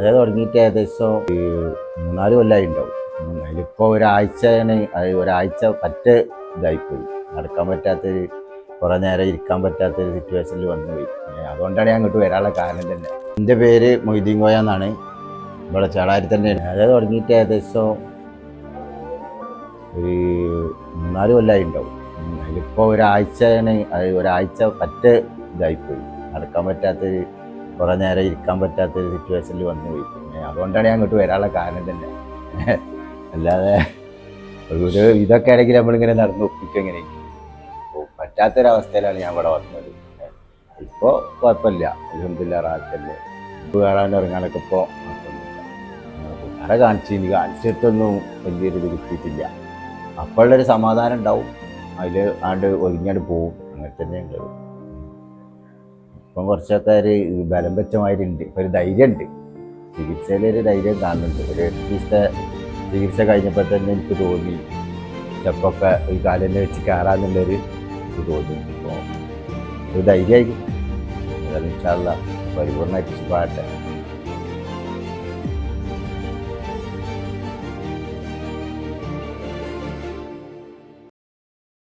അത് തുടങ്ങിയിട്ട് ഏകദേശം മൂന്നാൽ കൊല്ലമായി ഉണ്ടാവും. അതിലിപ്പോൾ ഒരാഴ്ചയാണ് അത് ഒരാഴ്ച പറ്റ ഇതായിപ്പോയി നടക്കാൻ പറ്റാത്തൊരു കുറേ നേരം ഇരിക്കാൻ പറ്റാത്തൊരു സിറ്റുവേഷനിൽ വന്നു പോയി. അതുകൊണ്ടാണ് ഞാൻ അങ്ങോട്ട് വരാനുള്ള കാരണം തന്നെ. എന്റെ പേര് മൊയ്തീൻ കോയ എന്നാണ്. ഇവിടെ ചേളാരി തന്നെയാണ്. അത് തുടങ്ങിയിട്ട് ഏകദേശം ഒരു മൂന്നാൽ കൊല്ലമായി ഉണ്ടാവും. അതിലിപ്പോൾ ഒരാഴ്ചയാണ് അത് ഒരാഴ്ച പറ്റ ഇതായിപ്പോയി നടക്കാൻ പറ്റാത്തൊരു കുറേ നേരം ഇരിക്കാൻ പറ്റാത്തൊരു സിറ്റുവേഷനിൽ വന്നു പോയി. പിന്നെ അതുകൊണ്ടാണ് ഞാൻ അങ്ങോട്ട് വരാനുള്ള കാരണം തന്നെ. അല്ലാതെ ഒരു ഇതൊക്കെ ആണെങ്കിൽ നമ്മളിങ്ങനെ നടന്ന് ഒപ്പിക്കും ഇങ്ങനെ പറ്റാത്തൊരവസ്ഥയിലാണ് ഞാൻ ഇവിടെ വന്നത്. ഇപ്പോൾ കുഴപ്പമില്ല. അലഹമില്ല റാത്തല്ലേ കയറാൻ ഇറങ്ങാനൊക്കെ ഇപ്പോൾ കുട്ടാരെ കാണിച്ചു ഇനി കാണിച്ചിട്ടൊന്നും വലിയൊരു ഇത് കിട്ടിയിട്ടില്ല. അപ്പോഴുള്ളൊരു സമാധാനം ഉണ്ടാവും. അതിൽ ആണ്ട് ഒതുങ്ങിയാണ്ട് പോവും. അങ്ങനെ തന്നെ ഉള്ളത്. ഇപ്പം കുറച്ചൊക്കെ ഒരു ബലം വെച്ചമായിട്ടുണ്ട് ഇപ്പം ഒരു ധൈര്യമുണ്ട് ചികിത്സയിൽ ഒരു ധൈര്യം കാണുന്നുണ്ട്. ഒരു എട്ട് ദിവസത്തെ ചികിത്സ കഴിഞ്ഞപ്പോൾ തന്നെ എനിക്ക് തോന്നി. സ്റ്റെപ്പൊക്കെ ഈ കാലിൽ വെച്ച് കയറാന്നുള്ളൊരു ഇത് തോന്നി. ഇപ്പോൾ ഒരു ധൈര്യമായി. ഇൻഷാല്ല പരിപൂർണമായിട്ട് പാട്ടെ